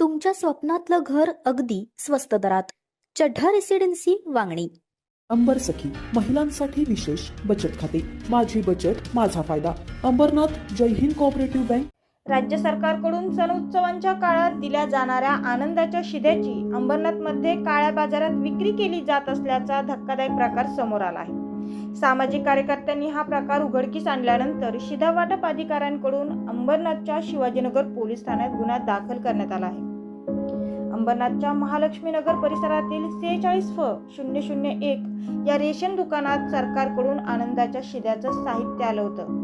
तुमच्या स्वप्नातलं घर अगदी स्वस्त दरात. चढ्ढा रेसिडेन्सी वांगणी. अंबर सखी महिलांसाठी विशेष बचत खाते. माझी बचत माझा फायदा. अंबरनाथ जय हिंद कोऑपरेटिव्ह बँक राज्य सरकारकडून सण उत्सवांच्या काळात दिल्या जाणाऱ्या आनंदाच्या शिद्याची अंबरनाथमध्ये काळ्या बाजारात विक्री केली जात असल्याचा धक्कादायक प्रकार समोर आला आहे. सामाजिक कार्यकर्त्यांनी हा प्रकार उघडकीस आणल्यानंतर शिधा वाटप अधिकाऱ्यांकडून अंबरनाथच्या शिवाजीनगर पोलीस ठाण्यात गुन्हा दाखल करण्यात आला आहे. अंबरनाथच्या महालक्ष्मीनगर परिसरातील सेहेचाळीस फ शून्य शून्य एक या रेशन दुकानात सरकारकडून आनंदाच्या शिद्याचं साहित्य आलं होतं.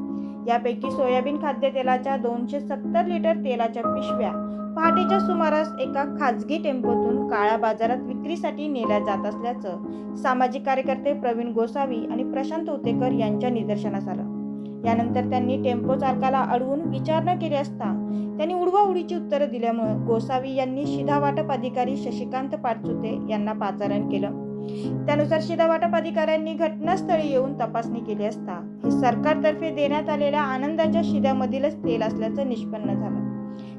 यापैकी सोयाबीन खाद्यतेलाच्या दोनशे सत्तर लिटर तेलाच्या पिशव्या. पहाटेच्या सुमारास एका खाजगी टेम्पोतून काळ्या बाजारात विक्रीसाठी नेल्या जात असल्याचं सामाजिक कार्यकर्ते प्रवीण गोसावी आणि प्रशांत उतेकर यांच्या निदर्शनास आलं. यानंतर त्यांनी टेम्पो चालकाला अडवून विचारणा केली असता त्यांनी उडवाउडीची उत्तरं दिल्यामुळे गोसावी यांनी शिधावाटप अधिकारी शशिकांत पाटचुते यांना पाचारण केलं. त्यानुसार शिधावाटप अधिकाऱ्यांनी घटनास्थळी येऊन तपासणी केली असता सरकारतर्फे देण्यात आलेल्या आनंदाच्या शिद्यामधीलच तेल असल्याचं निष्पन्न झालं.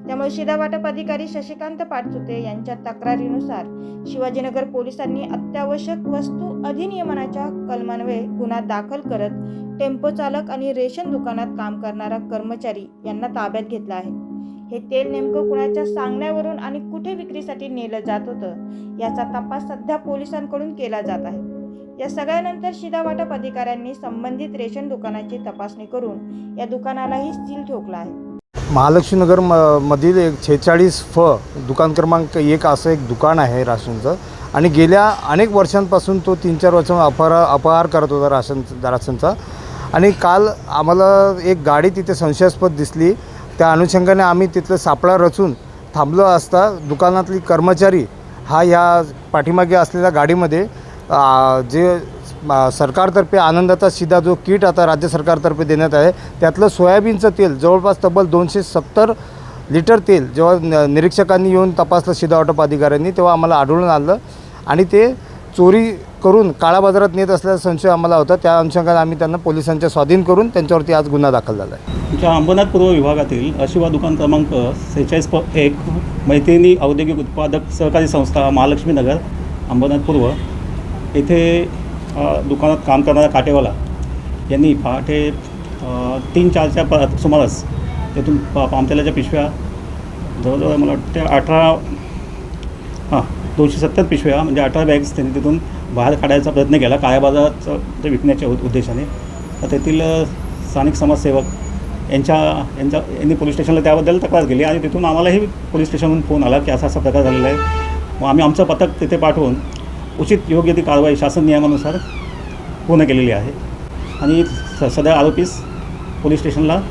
त्यामुळे शिधा वाटप अधिकारी शशिकांत पाटचुते यांच्या तक्रारीनुसार शिवाजीनगर पोलिसांनी अत्यावश्यक वस्तू अधिनियमनाच्या कलमान्वये गुन्हा दाखल करत टेम्पो चालक आणि रेशन दुकानात काम करणारा कर्मचारी यांना ताब्यात घेतला आहे. हे तेल नेमकं कुणाच्या सांगण्यावरून आणि कुठे विक्रीसाठी नेलं जात होतं याचा तपास सध्या पोलिसांकडून केला जात आहे. या सगळ्यानंतर शिधावाटप अधिकाऱ्यांनी संबंधित रेशन दुकानाची तपासणी करून या दुकानालाही सील ठोकला आहे. महालक्ष्मीनगर म मधील एक छेचाळीस फ दुकान क्रमांक एक असं एक दुकान आहे राशनचं. आणि गेल्या अनेक वर्षांपासून तो तीन चार वर्षांपासून अपहार अपहार करत होता राशन राशनचा. आणि काल आम्हाला एक गाडी तिथे संशयास्पद दिसली. त्या अनुषंगाने आम्ही तिथलं सापळा रचून थांबलो असता दुकानातली कर्मचारी हा या पाठीमागे असलेल्या गाडीमध्ये जे सरकारतर्फे आनंदाचा सीधा जो किट आता राज्य सरकारतर्फे देण्यात आहे त्यातलं सोयाबीनचं तेल जवळपास तब्बल दोनशे सत्तर लिटर तेल जेव्हा न निरीक्षकांनी येऊन तपासलं सीधा वाटप अधिकाऱ्यांनी तेव्हा आम्हाला आढळून आलं. आणि ते चोरी करून काळा बाजारात नेत असल्याचा संशय आम्हाला होता. त्या अनुषंगाने आम्ही त्यांना पोलिसांच्या स्वाधीन करून त्यांच्यावरती आज गुन्हा दाखल झाला आहे. आमच्या अंबरनाथ पूर्व विभागातील अशिवा दुकान क्रमांक सेहेचाळीस प एक मैत्रिणी औद्योगिक उत्पादक सहकारी संस्था महालक्ष्मी नगर अंबरनाथ पूर्व येथे दुकानात काम करणारा काटेवाला यांनी पहाटे तीन चारच्या प सुमारास तिथून पा पामतेलाच्या पिशव्या जवळजवळ मला वाटतं अठरा हां दोनशे सत्तर पिशव्या म्हणजे अठरा बॅग्स त्यांनी तिथून बाहेर काढायचा प्रयत्न केला काळ्या बाजारात ते विकण्याच्या उद्देशाने. तर तेथील स्थानिक समाजसेवक यांच्या यांच्या यांनी पोलीस स्टेशनला त्याबद्दल तक्रार केली आणि तिथून आम्हालाही पोलीस स्टेशनहून फोन आला की असा असा प्रकार झालेला आहे. मग आम्ही आमचं पथक तिथे पाठवून उचित योग्य ती कारवाई शासन नियमानुसार पूर्ण केलेली आहे. आणि स सदर आरोपीस पोलीस स्टेशनला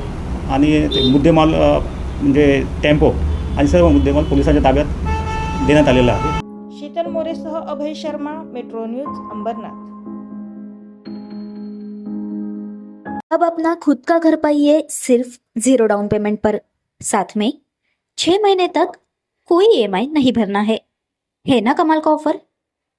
आणि ते मुद्देमाल म्हणजे टेम्पो आणि सर्व मुद्देमाल पोलिसांच्या ताब्यात देण्यात आलेला आहे. शीतल मोरेसह अभय शर्मा मेट्रो न्यूज अंबरनाथ. अब अपना खुद का घर पाइए सिर्फ जीरो डाउन पेमेंट पर। साथ में छह महीने तक कोई ईएमआई नहीं भरना है। है ना कमाल का ऑफर?